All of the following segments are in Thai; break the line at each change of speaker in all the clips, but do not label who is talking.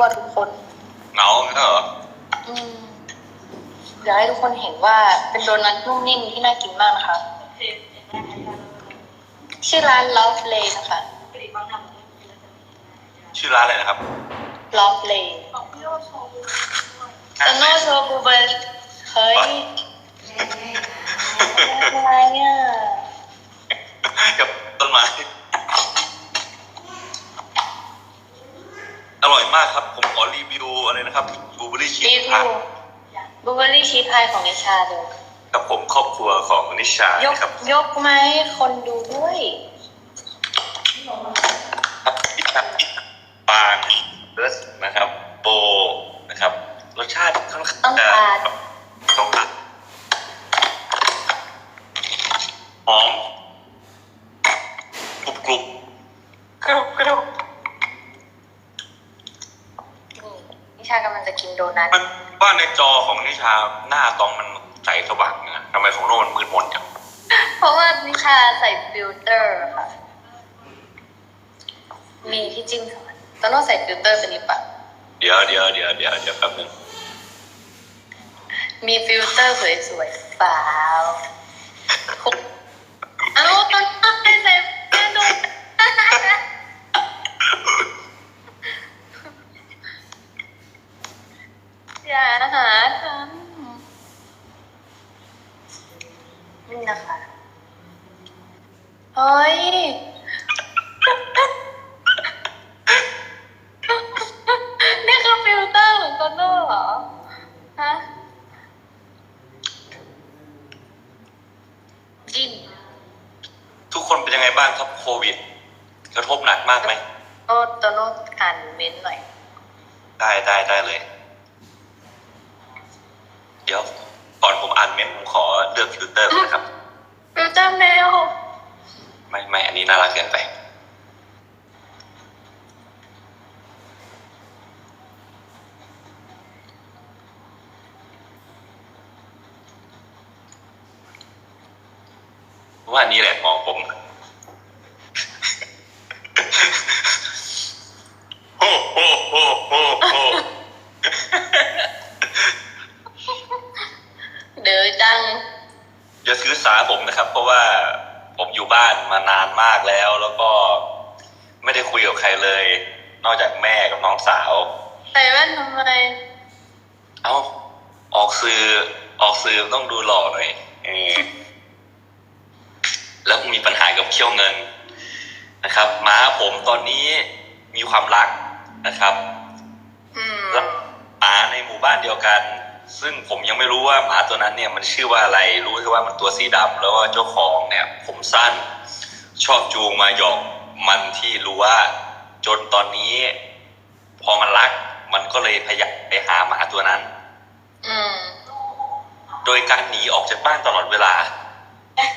ว่าทุกคน
เหงาเหรอ
อืมอยากให้ทุกคนเห็นว่าเป็นโดนัทนุ่มนิ่มที่น่ากินมากนะคะ ชื่อร้าน Love Lay นะคะ
ชื่อร้านอะไรนะครับ
Love Lay แต่โนโชบูเบอร์เฮ้ยอะไรเนี่ย
กับต้นไม้ อร่อยมากครับ ผมขอรีวิวอะไรนะครับบูเบอรี่ชี
รี
ส
วิ
ครับ
วบูเบอรี่ชีสพายของนิชาดู
กับผมครอบครัวของนิชาย
ก
นะครับ
ยกไหมคนดูด้วย
ครับนิชาปางเลิศนะครับ โบนะครับรสชาติค่อนข้าง
ต้อง
จะ
ทาน
ต้องตัดหอมกรุบกรุบ
กรุบกรุบนี่นิชากำลังจะกิน โดนัท
มันว่าในจอของนิชาหน้าตองมันใสสว่างนะทำไมของโน้นมันมืดมนจัง
เพราะว่านิชาใส่ฟิลเตอร์ค่ะ มีที่จิ้มสอนตอนนั้นใส่ฟิลเตอร์เป็นนิปะ
เดี๋ยวเดี๋ยวเดี๋ยวเดี๋ยวเดี๋ยวแป๊บนึง
มีฟิลเตอร์สวยๆเปล่าเอ้าตอนนั้นไม่ใส่แค่ดูอย่า หาทำนี่นะคะเฮ้ย นี่คือฟิลเตอร์ของโตโน่เหรอ ฮะ จิ้ม
ทุกคนเป็นยังไงบ้างครับโควิด กระทบหนักมากไหม
โอ้โตโน่อ่านเม้นต์หน่อย
ได้ได้ได้เลย เดี๋ยวก่อนผมอ่านเมนต์ผมขอเลือกฟิลเตอร์ก่อนนะครับ
ฟิลเตอร์แมว
ไม่ไม่อั นี้น่ารักเกินไป ว่าอันนี้แหละมองผม โฮโฮโฮโฮโฮ
เดือจัง
อย่าถือสาผมนะครับ เพราะว่าผมอยู่บ้านมานานมากแล้ว แล้วก็ไม่ได้คุยกับใครเลย นอกจากแม่กับน้องสาว
ใส่แว่นทำไม
เอ้า ออกสื่อออกสื่อต้องดูหล่อหน่อยเออแล้วมีปัญหากับ เขี้ยวเงินนะครับหมาผมตอนนี้มีความรักนะครับ
อืม
แล้วหมาในหมู่บ้านเดียวกัน ซึ่งผมยังไม่รู้ว่าหมาตัวนั้นเนี่ยมันชื่อว่าอะไร รู้แค่ว่ามันตัวสีดำแล้วว่าเจ้าของเนี่ย ผมสั้น ชอบจูงมาหยอกมันที่รู้ว่าจนตอนนี้ พอมันรัก มันก็เลยพยายามไปหาหมาตัวนั้น
อืม
โดยการหนีออกจากบ้านตลอดเวลาครับ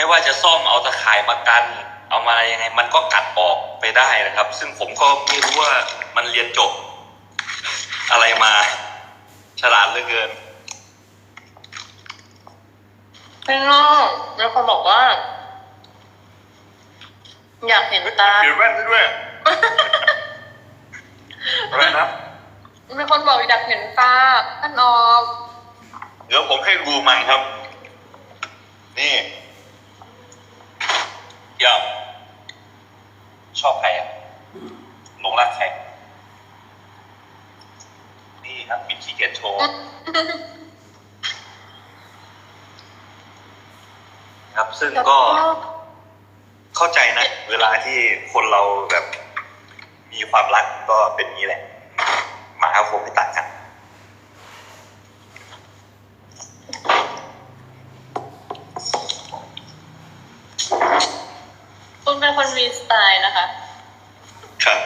ไม่ว่าจะซ่อมเอาตะข่ายมากัน เอามาอะไรยังไง มันก็กัดออกไปได้นะครับ ซึ่งผมก็ไม่รู้ว่ามันเรียนจบ อะไรมา ฉลาดเหลือเกิน
ไม่งอกแล้วคนบอกว่า อยากเห็นตา
เปลี่ยนแว่นให้ด้วยอะไรนะ
มีคนบอกอยากเห็นตาท่านออก
เดี๋ยวผมให้ดูมันครับ นี่ เดี๋ยวชอบใครอะหลงรักใคร นี่ครับมิคีเกตโชว์ครับ ซึ่งก็เข้าใจนะ เวลาที่คนเราแบบมีความรักก็เป็นนี้แหละ หมาคงไม่ต่างกัน
คุณเป็นคนมีสไตล์ นะคะ
ครับ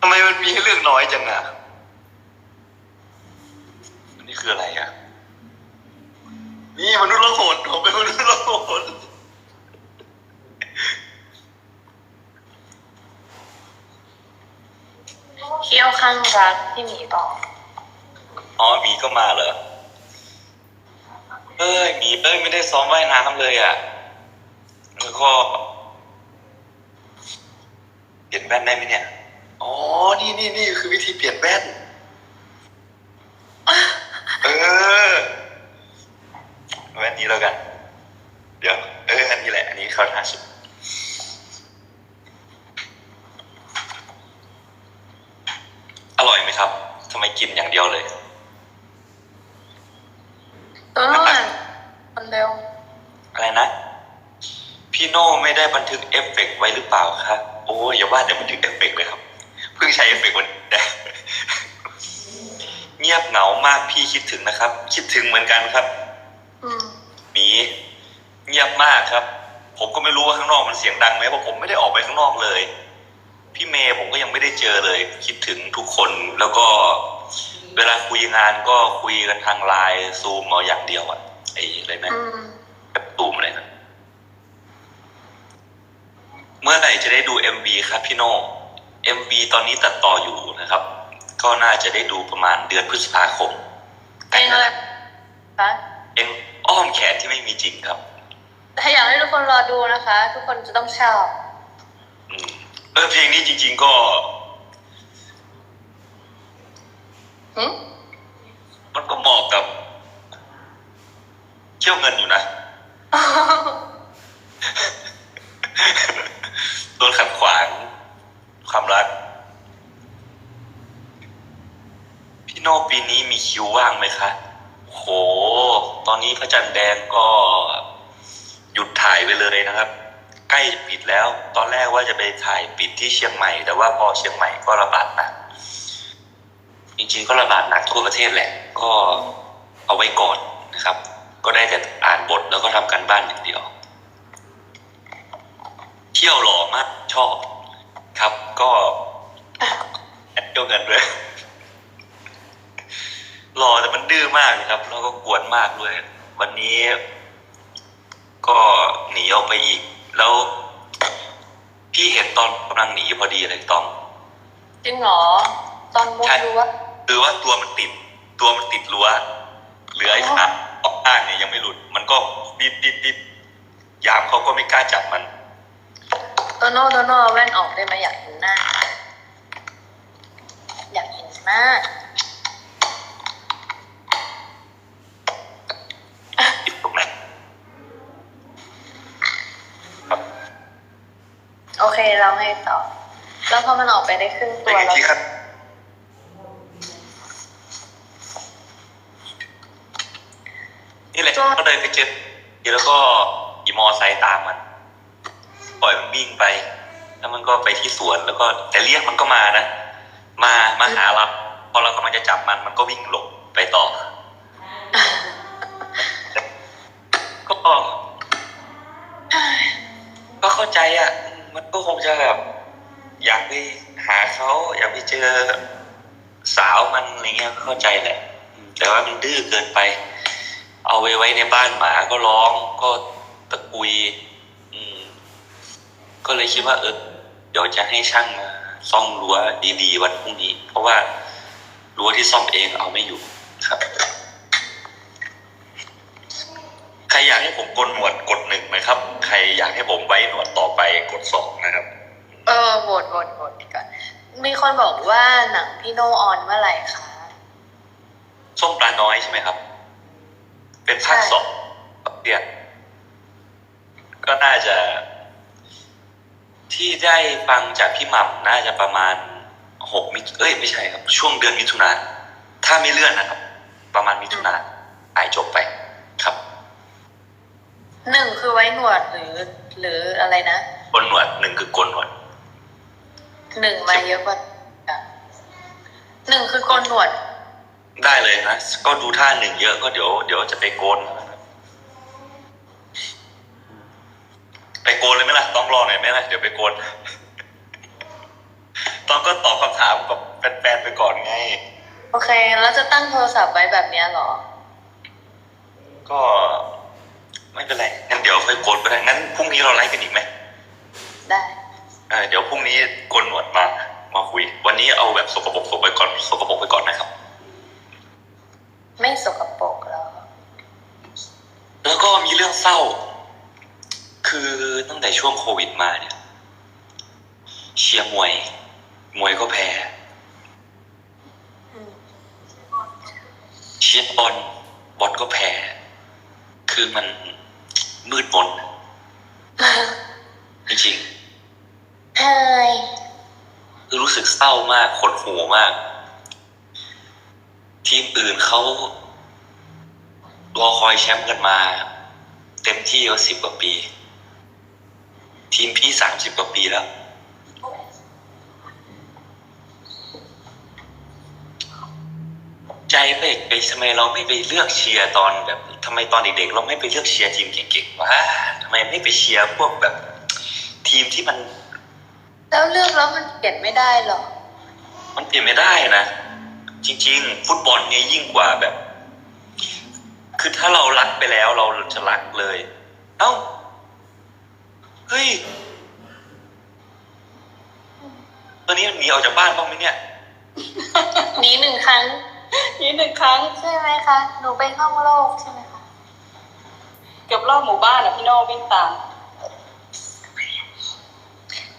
ทำไมมันมีให้เลือกน้อยจังอะอันนี้คืออะไรอะ นี่มนุษย์ละหนผมเป็นมนุษย์ละหน
เคี้ยวข้างรักที่หมีบอก
อ๋อหมีก็มาเหรอเอ้ยหมีเอ้ยไม่ได้ซ้อมว่ายน้ำเลยอะ แล้วก็ว่นได้ไหมเนี่ย อ๋อ นี่นี่นี่คือวิธีเปลี่ยนแว่น เออเอาแว่นนี้แล้วกัน เดี๋ยว เออ อันนี้แหละ อันนี้เข้าท่าสุดอร่อยไหมครับทำไมกินอย่างเดียวเลย
ตัวนู้นคนเร็ว
อะไรนะ พี่โน่ไม่ได้บันทึกเอฟเฟกต์ไว้หรือเปล่าครับโอ้ยอย่าว่าแต่บันทึกเอฟเฟกต์เลยครับ เพิ่งใช้เอฟเฟกต์วันแรกเงียบเหงามากพี่คิดถึงนะครับ คิดถึงเหมือนกันครับ
อืม
หมีเงียบมากครับ ผมก็ไม่รู้ว่าข้างนอกมันเสียงดังไหมเพราะผมไม่ได้ออกไปข้างนอกเลย พี่เมย์ผมก็ยังไม่ได้เจอเลย คิดถึงทุกคนแล้วก็ เวลาคุยงานก็คุยกันทางไลน์ซูมเอาอย่างเดียวอะไอ้อะไรนะ
อืม
แบบตูมอะไรนะ เมื่อไหร่จะได้ดู MV ครับพี่โน่ MV ตอนนี้ตัดต่ออยู่นะครับ ก็น่าจะได้ดูประมาณเดือนพฤษภาคม
เพลงอะไรคะ
เอ็งอ้อมแขนที่ไม่มีจริงครับ
ถ้าอยากให้ทุกคนรอดูนะคะ ทุกคนจะต้องชอบ
อืมเออเพลงนี้จริง ๆก็
หืม
มันก็เหมาะกับเที่ยวเงินอยู่นะ โดนขัดขวางความรัก พี่โน่ปีนี้มีคิวว่างไหมคะโห ตอนนี้พระจันทร์แดงก็หยุดถ่ายไปเลยนะครับ ใกล้ปิดแล้ว ตอนแรกว่าจะไปถ่ายปิดที่เชียงใหม่ แต่ว่าพอเชียงใหม่ก็ระบาดหนักจริงๆก็ระบาดหนักทั่วประเทศแหละ ก็เอาไว้ก่อนนะครับ ก็ได้แต่อ่านบทแล้วก็ทำการบ้านอย่างเดียว ที่ยวหล่อมากชอบ ครับก็แอดเที่ยวเงินด้วยหล่อแต่มันดื้อมากนะครับ แล้วก็กวนมากด้วย วันนี้ ก็หนีออกไปอีก แล้ว พี่เห็นตอนกำลังหนีพอดีเลยตอน
จริงเหรอ ตอนมุก
ใช่
รู้ว่า
คือว่าตัวมันติด ตัวมันติดรั้วเหลือไอ้ขาออกข้างเนี่ยยังไม่หลุด มันก็ดิดดิดดิดยามเขาก็ไม่กล้าจับมัน
โตโน่โตโน่เอาแว่นออกได้ไหมอยากเห็นหน้า อยากเห็นหน้า
ติดตรงไหนครับ
โอเคเราให้ต่อ แล้วพอมันออกไปได้ครึ่ง
เป็
ตั
น
ว
ไง
แล้ว
ที่ครับนี่แหละก็เดินไปเจอแล้วก็อีมอไซค์ตามมัน ปล่อยมันวิ่งไป แล้วมันก็ไปที่สวนแล้วก็แต่เรียกมันก็มานะมามาหาเราพอเรากำลังจะจับมันมันก็วิ่งหลบไปต่อ ก็ก็เข้าใจอะ มันก็คงจะแบบอยากไปหาเขาอยากไปเจอสาวมันอะไรเงี้ยเข้าใจแหละ แต่ว่ามันดื้อเกินไป เอาไว้ไว้ในบ้านหมาก็ร้องก็ตะกุย ก็เลยคิดว่าเออเดี๋ยวจะให้ช่างมาซ่อมรั้วดีๆวันพรุ่งนี้ เพราะว่ารั้วที่ซ่อมเองเอาไม่อยู่ครับใครอยากให้ผมกดหนวดกดหนึ่งไหมครับ ใครอยากให้ผมไว้หนวดต่อไปกดสองนะครับ
เออโหวตโหวตโหวตดีก่อนมีคนบอกว่าหนังพี่โนออนเมื่อไหร่คะ
ส้มปลาน้อยใช่ไหมครับ เป็นภาค
ใช่
สองเรียนก็น่าจะ ที่ได้ฟังจากพี่หม่ำน่าจะประมาณหกมิถุเอ้ยไม่ใช่ครับ ช่วงเดือนมิถุนาถ้าไม่เลื่อนนะครับ ประมาณมิถุนาถ่ายจบไปครับ
หนึ่งคือไว้หนวดหรือ หรืออะไรนะ
กลหนวดหนึ่งคือกลหนวด
หนึ่งมาเยอะกว่าอะหนึ่งคือโกนหนวด
ได้เลยนะก็ดูท่าหนึ่งเยอะก็เดี๋ยวเดี๋ยวจะไปโกนนะครับไปโกนเลยไหมล่ะ ต้องรอหน่อยไหมล่ะ เดี๋ยวไปโกน ต้องก็ตอบคำถามกับแฟนๆไปก่อนไง
โอเค แล้วจะตั้งโทรศัพท์ไว้แบบเนี้ยเหรอ
ก็ไม่เป็นไร งั้นเดี๋ยวค่อยโกนไปได้งั้นพรุ่งนี้เราไลฟ์กันอีกไหม
ได้
เออเดี๋ยวพรุ่งนี้โกนหนวดมา มาคุย วันนี้เอาแบบสกปรกสกไปก่อนสกปรกไปก่อนนะครับ
ไม่สกปรกแล้ว
แล้วก็มีเรื่องเศร้า คือตั้งแต่ช่วงโควิดมาเนี่ยชเชียร์มวย มวยก็แพ้
อืม
เชียร์บอลบอลก็แพ้ คือมันมืดมนจริง
เฮ้ย
ๆคือรู้สึกเศร้ามากขดหูมาก ทีมอื่นเขารอคอยแชมป์กันมา เต็มที่ก็สิบกว่าปี ทีมพี่สามสิบกว่าปีแล้ว ใจเบกไปทำไมเราไม่ไปเลือกเชียร์ตอนแบบทำไมตอนเด็กๆเราไม่ไปเลือกเชียร์ทีมเก่งๆวะทำไมไม่ไปเชียร์พวกแบบ ทีมที่มัน
แล้วเลือกแล้วมันเปลี่ยนไม่ได้หรอ
มันเปลี่ยนไม่ได้นะ จริง ๆ ฟุตบอลเนี่ยยิ่งกว่าแบบ คือถ้าเรารักไปแล้วเราจะรักเลย เอ้า เฮ้ยตอนนี้มันหนีออกจากบ้านบ้างไหมเนี่ย
หนีหนึ่งครั้ง
นี่หนึ่งครั้ง
ใช่ไหมคะ หนูไปท่องโลกใช่ไหมคะ
เกือบรอบหมู่บ้านอะพี่โน่วิ่งตาม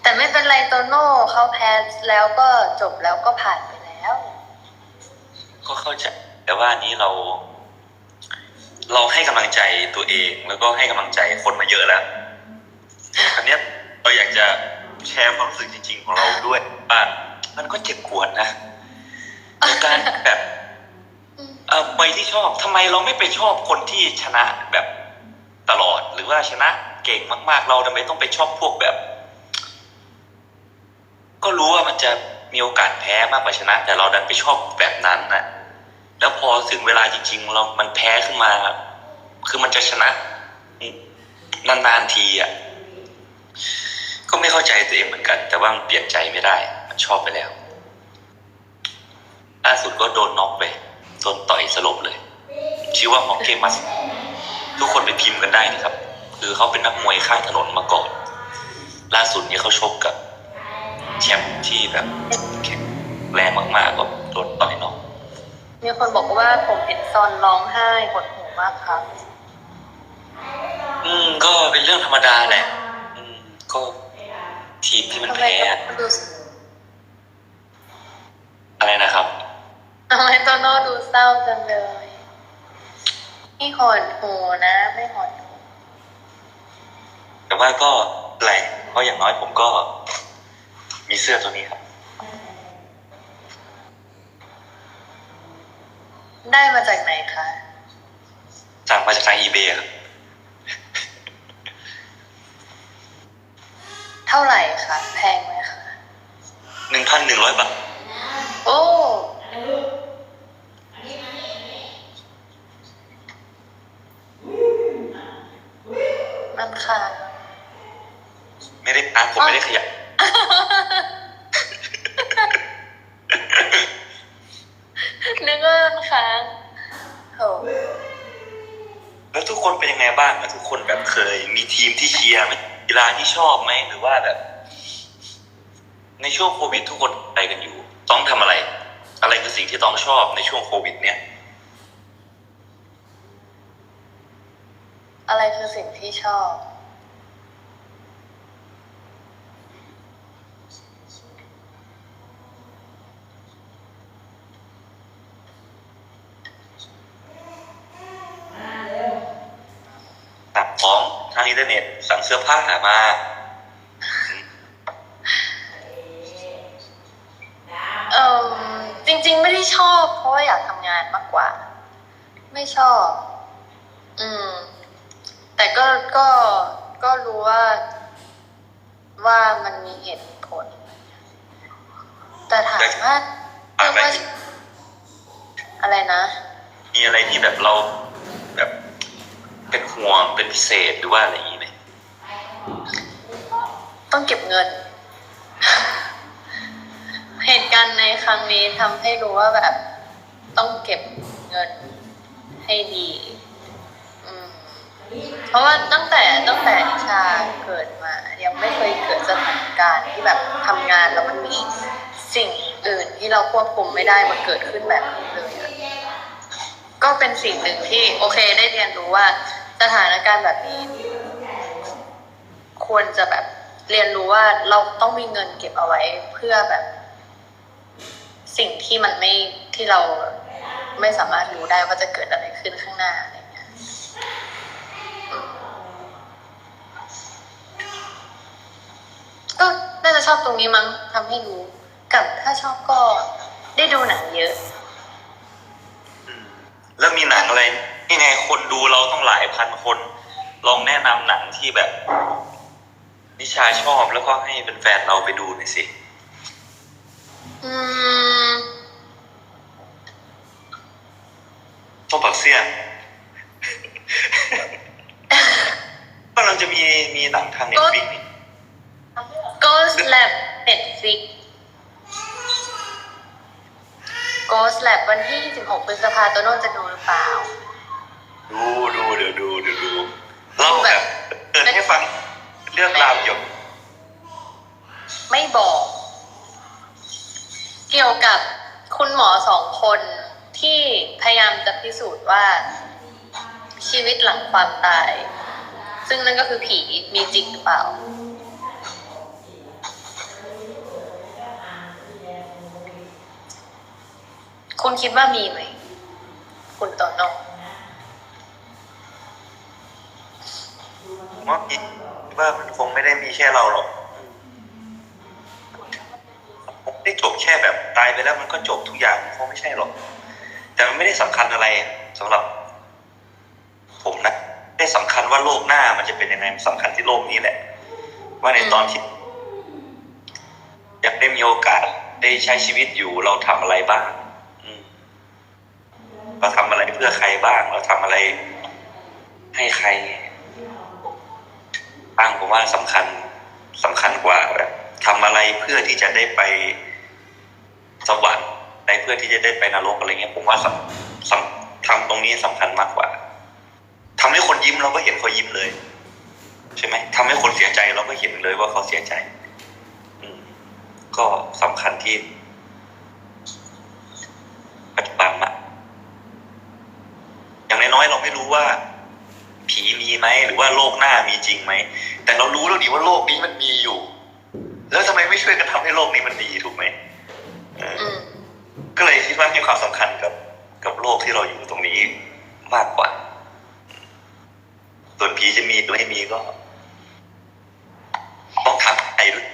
แต่ไม่เป็นไรโตโน่เขาแพ้แล้วก็จบแล้วก็ผ่านไปแล้ว
ก็เข้าใจแต่ว่าอันนี้เรา เราให้กำลังใจตัวเองแล้วก็ให้กำลังใจคนมาเยอะแล้ว อันเนี้ยเราอยากจะแชร์ความรู้สึกจริง ๆ ของเราด้วยว่ามันก็เจ็บปวดนะกับการแบบ
อืม
เออไปที่ชอบทำไมเราไม่ไปชอบคนที่ชนะแบบตลอดหรือว่าชนะเก่งมาก ๆ เราทำไมต้องไปชอบพวกแบบ ก็รู้ว่ามันจะมีโอกาสแพ้มากกว่าชนะ แต่เราดันไปชอบแบบนั้นนะแล้วพอถึงเวลาจริง ๆ เรา มันแพ้ขึ้นมา คือมันจะชนะนานๆทีอะ ก็ไม่เข้าใจตัวเองเหมือนกัน แต่ว่ามันเปลี่ยนใจไม่ได้ มันชอบไปแล้วล่าสุดก็โดนน็อกไปโดนต่อยสลบเลย ชื่อว่าฮอกเกมัส ทุกคนไปพิมพ์กันได้นะครับ คือเขาเป็นนักมวยข้างถนนมาก่อน ล่าสุดนี้เขาชกกับแชมป์ที่แบบแข็งแรงมากๆก็โดนต่อยน็อก
มีคนบอกว่าผมเห็นซอนร้องไห้หดหูมากครับ
อืม ก็เป็นเรื่องธรรมดาแหละอืม ก็ทีมที่มัน
ทำไม
แพ้
โตโน่ดู
อะไรนะครับ
ทำไมโตโน่ดูเศร้าจังเลยนี่หดหูนะ ไม่หดหู
แต่ว่าก็แปลกเพราะอย่างน้อยผมก็ มีเสื้อตัวนี้ครับ
ได้มาจากไหนคะ
สั่งมาจากทางอีเบครับ
เท่าไหร่คะแพงไหมคะ
หนึ่งพันหนึ่งร้อยบาท
โอ้มันค่ะ
ไม่ได้อ่านผมไม่ได้ขยับ
นึกว่ามันค้างโห
แล้วทุกคนเป็นยังไงบ้างอะทุกคนแบบเคย มีทีมที่เชียร์ไหมกีฬาที่ชอบไหมหรือ ว่าแบบในช่วงโควิดทุกคนไปกันอยู่ ต้องทำอะไร อะไรคือสิ่งที่ต้องชอบในช่วงโควิด เนี่ย
อะไรคือสิ่งที่ชอบ
สั่งของทางอินเทอร์เน็ต สั่งเสื้อผ้ามา
เออจริง ๆ ไม่ได้ชอบ เพราะว่าอยากทำงานมากกว่า ไม่ชอบ อืม แต่ก็ก็ก็รู้ว่าว่ามันมีเหตุผล แต่ถามว่า
อะ
เรียกว่าอะไรนะ
มีอะไรที่แบบเราแบบเป็นห่วงเป็นพิเศษหรือว่าอะไรอย่างนี้ไหม
ต้องเก็บเงิน เหตุการณ์ในครั้งนี้ทำให้รู้ว่าแบบ ต้องเก็บเงินให้ดีเพราะว่าตั้งแต่ตั้งแต่นิชาเกิดมา ยังไม่เคยเกิดสถานการณ์ที่แบบทำงานแล้วมันมีสิ่งอื่นที่เราควบคุมไม่ได้มาเกิดขึ้นแบบนี้เลยอะก็เป็นสิ่งหนึ่งที่โอเคได้เรียนรู้ว่าสถานการณ์แบบนี้ ควรจะแบบเรียนรู้ว่าเราต้องมีเงินเก็บเอาไว้เพื่อแบบ สิ่งที่มันไม่ที่เรา ไม่สามารถรู้ได้ว่าจะเกิดอะไรขึ้นข้างหน้าอะไรเงี้ยอืมก็น่าจะชอบตรงนี้มั้งทำให้รู้ กับถ้าชอบก็ได้ดูหนังเยอะ
อืมแล้วมีหนังอะไรนี่ไงคนดูเราต้องหลายพันคน ลองแนะนำหนังที่แบบ นิชาชอบแล้วก็ให้เป็นแฟนๆเราไปดูหน่อยสิ
อืม
ส้มปักเสี้ยกำลังจะมีมีหนังทางเน็ตฟลิก
Ghost Lab Netflix Ghost Lab วันที่ 16พฤษภาตัวโน้นจะดูหรือเปล่า
ดูดูเดี๋ยวดูเดี๋ยวดูเล่าแบบเปิดให้ฟังเรื่องราวเกี่ยวกับ
ไม่บอก เกี่ยวกับคุณหมอสองคน ที่พยายามจะพิสูจน์ว่าชีวิตหลังความตาย ซึ่งนั่นก็คือผีมีจริงหรือเปล่า คุณคิดว่ามีไหม คุณโตโน่
ผมว่าคิดว่ามันคงไม่ได้มีแค่เราหรอกคงไม่ได้จบแค่แบบตายไปแล้วมันก็จบทุกอย่างคงไม่ใช่หรอก แต่มันไม่ได้สำคัญอะไรสำหรับ ผมนะไม่ได้สำคัญว่าโลกหน้ามันจะเป็นยังไงมันสำคัญที่โลกนี้แหละ ว่าในตอนที่อยากได้มีโอกาสได้ใช้ชีวิตอยู่เราทำอะไรบ้างเราทำอะไรเพื่อใครบ้าง เราทำอะไรให้ใครบ้างผมว่าสำคัญสำคัญกว่าแบบทำอะไรเพื่อที่จะได้ไปสวรรค์ เพื่อที่จะได้ไปนรกอะไรเงี้ย ผมว่าสำสำทำตรงนี้สำคัญมากกว่าทำให้คนยิ้มเราก็เห็นเขายิ้มเลย ใช่ไหมทำให้คนเสียใจเราก็เห็นเลยว่าเขาเสียใจ อืมก็สำคัญที่ปัจจุบันมากอย่างน้อยๆเราไม่รู้ว่า ผีมีไหมหรือว่าโลกหน้ามีจริงไหมแต่เรารู้แล้วดีว่าโลกนี้มันมีอยู่ แล้วทำไมไม่ช่วยกันทำให้โลกนี้มันดีถูกไหมเออ
อืม
ก็เลยคิดว่าให้ความสำคัญกับกับโลกที่เราอยู่ตรงนี้มากกว่า ส่วนผีจะมีหรือไม่มีก็ ต้องทำใจด้วย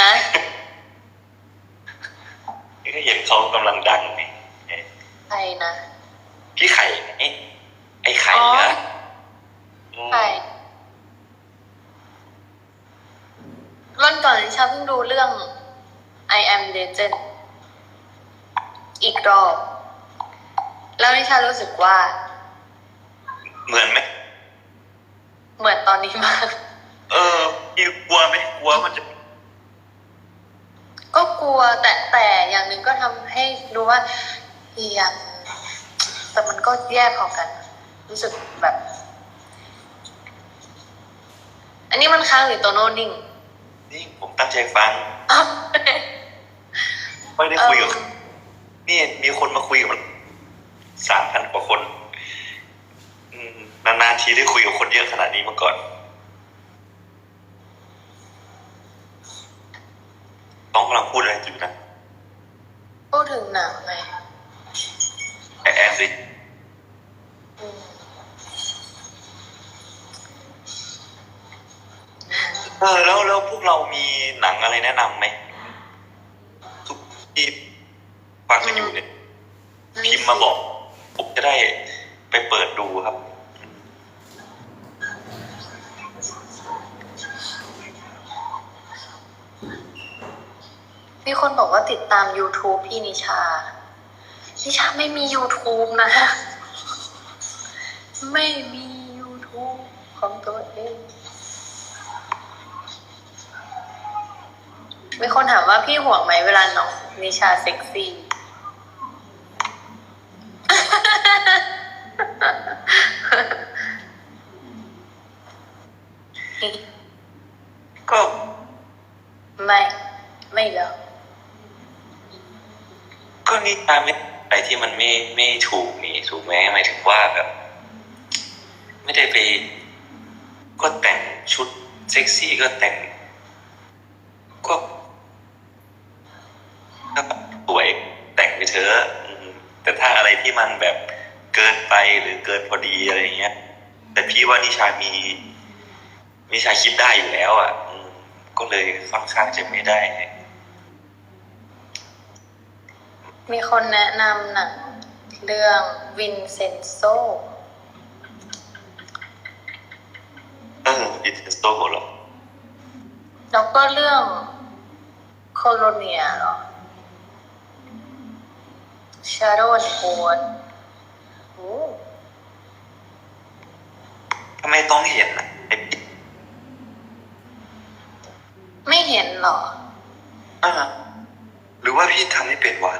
นะ
ก็เห็นเขากำลังดังไงเออ
ใครนะ
พี่ไข่ไงไอ้ไข่
อ๋อ
นะม
ใครวันก่อนนิชาเพิ่งดูเรื่อง I am Legend อีกรอบ แล้วนิชารู้สึกว่า
เหมือนไหม
เหมือนตอนนี้มาก
เออพี่กลัวไหมกลัวมันจะ
ก็กลัวแต่แต่อย่างหนึ่งก็ทำให้รู้ว่าอย่างแต่มันก็แย่พอกัน รู้สึกแบบ อันนี้มันค้างหรือโตโน่นิ่ง
นี่ผมตั้งใจฟัง
อ้าว
ไม่ได้คุยกับนี่มีคนมาคุยกับมัน สามพันกว่าคนอืมนานๆทีได้คุยกับคนเยอะขนาดนี้มาก่อน ต้องกำลังพูดอะไรอยู่นะ
พูดถึงหนังไง
แต่แอนสิ
อืม
เออแล้วแล้วพวกเรามีหนังอะไรแนะนำไหมทุกที่ฟังกันอยู่เนี่ยพิมพ์มาบอกผม จะได้ไปเปิดดูครับ
มีคนบอกว่าติดตาม YouTube พี่นิชา นิชาไม่มี YouTube นะ ไม่มี YouTube ของตัวเองมีคนถามว่าพี่ห่วงไหมเวลาน้องนิชาเซ็กซี่
ก็
ไม่ ไม่หรอก
ก็นี่ตามไม่อะไรที่มันไม่ไม่ถูกนี่ถูกไหมหมายถึงว่าแบบ ไม่ได้ไป ก็แต่งชุดเซ็กซี่ก็แต่ง ก็ก็สวยแต่งไปเถอะอืม แต่ถ้าอะไรที่มันแบบเกินไปหรือเกินพอดีอะไรเงี้ย แต่พี่ว่านิชามีนิชาคิดได้อยู่แล้วอะอืมก็เลยค่อนข้างจะไม่ได้
มีคนแนะนำหนังเรื่องวินเซนโซ
เออดิเทนโซเหรอ
แล้วก็เรื่องโคโลเนียเหรอ Shadow and Bone โอ้
ทำไมต้องเห็นอะไอ้
ไม่เห็นเหรอ
อ่าหรือว่าพี่ทำไม่เป็นวะ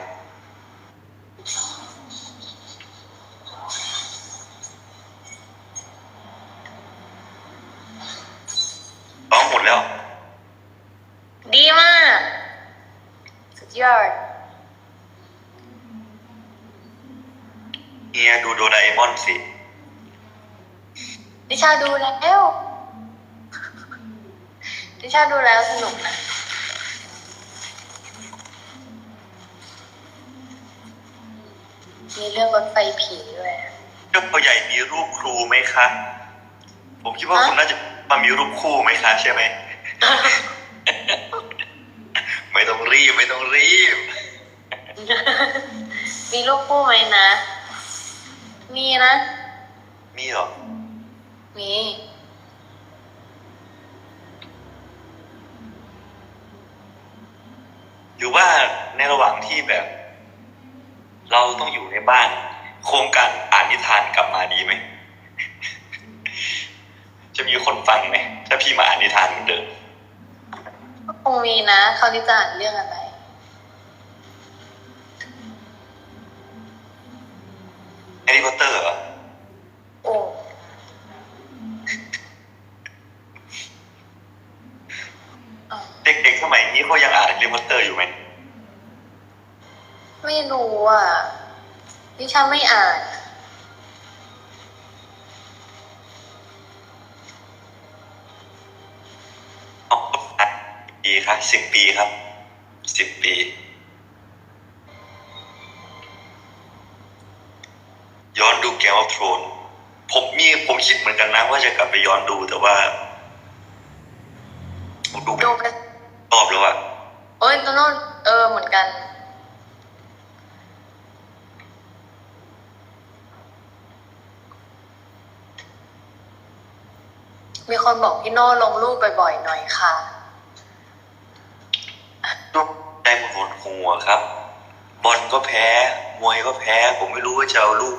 ร้องหมดแล้ว
ดีมาก สุดยอด
เฮี ยดูโดราเอมอนสิ
ดิชาดูแล้ว ดิชาดูแล้วสนุกนะ มีเรื่องรถไฟผีด้วย
เรื่องตัวใหญ่มีรูปครูไหมคะ ผมคิดว่า
ฮะ
คุณน่าจะมามีรูปคู่ไหมคะใช่ไหม ไม่ต้องรีบไม่ต้องรีบ
มีลูกคู่ไหมนะ มีนะ
มีเหรอ
มี
หรือว่าในระหว่างที่แบบ เราต้องอยู่ในบ้าน โครงการอ่านนิทานกลับมาดีไหม จะมีคนฟังไหม ถ้าพี่มาอ่านนิทานเหมือนเดิม
ก็คงมีนะ เขาวนี้จะอ่านเรื่องอะไร
แฮร์รี่พอตเตอร์เหรอ
โอ้อะ
เด็กๆสมัยนี้เขายังอ่านแฮร์รี่พอตเตอร์อยู่ไหม
ไม่รู้อะดิฉันไม่อ่าน
อ๋อปีครับสิบปีครับสิบปี ย้อนดูเกมออฟทรอนผมมีผมคิดเหมือนกันนะว่าจะกลับไปย้อนดูแต่ว่าผมดู
ดูไป
รอบแล้วอะ
โอ้ยตัวโน้นเออเหมือนกัน มีคนบอกพี่โน่ลงรูปบ่อยๆหน่อยค่ะ
ดูได้หมดหัวครับ บอลก็แพ้ มวยก็แพ้ ผมไม่รู้ว่าจะเอาลูก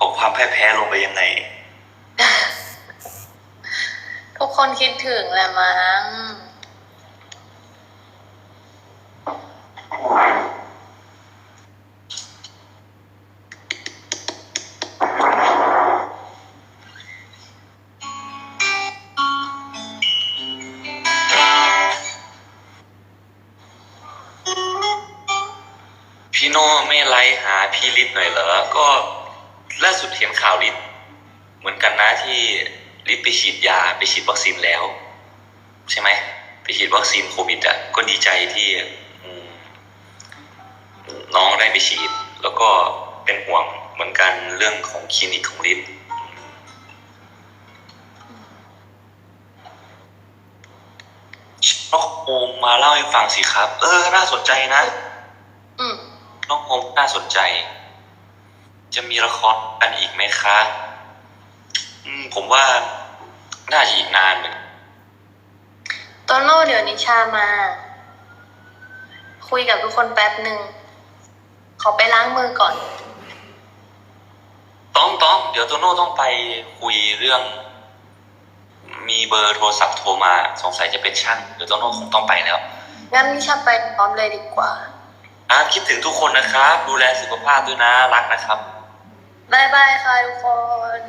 ของความแพ้แพ้ลงไปยังไง
ทุก คนคิดถึงแหละมั้ง
พี่โน่ไม่ไลน์หาพี่ลิศหน่อยเหรอ ก็ล่าสุดเห็นข่าวลิศเหมือนกันนะที่ลิศไป ฉีดยาไปฉีดวัคซีนแล้ว ใช่ไหมไปฉีดวัคซีนโควิดอะก็ดีใจที่อืมน้องได้ไปฉีด แล้วก็เป็นห่วงเหมือนกันเรื่องของคลินิกของลิศน้องโอมมาเล่าให้ฟังสิครับ เออ น่าสนใจนะ
อืม
น้องโฮมน่าสนใจ จะมีละครกันอีกไหมคะ อืม ผมว่า น่าจะอีกนานเหมือน
โตโน่เดี๋ยวนิชามา คุยกับทุกคนแป๊บหนึ่ง ขอไปล้างมือก่อน
ต้องต้องเดี๋ยวโตโน่ต้องไปคุยเรื่อง มีเบอร์โทรศัพท์โทรมา สงสัยจะเป็นช่างเดี๋ยวโตโน่คงต้องไปแล้ว
งั้นนิชาไปพร้อมเลยดีกว่า
อะคิดถึงทุกคนนะครับ ดูแลสุขภาพด้วยนะ รักนะครับ
บายบายค่ะทุกคน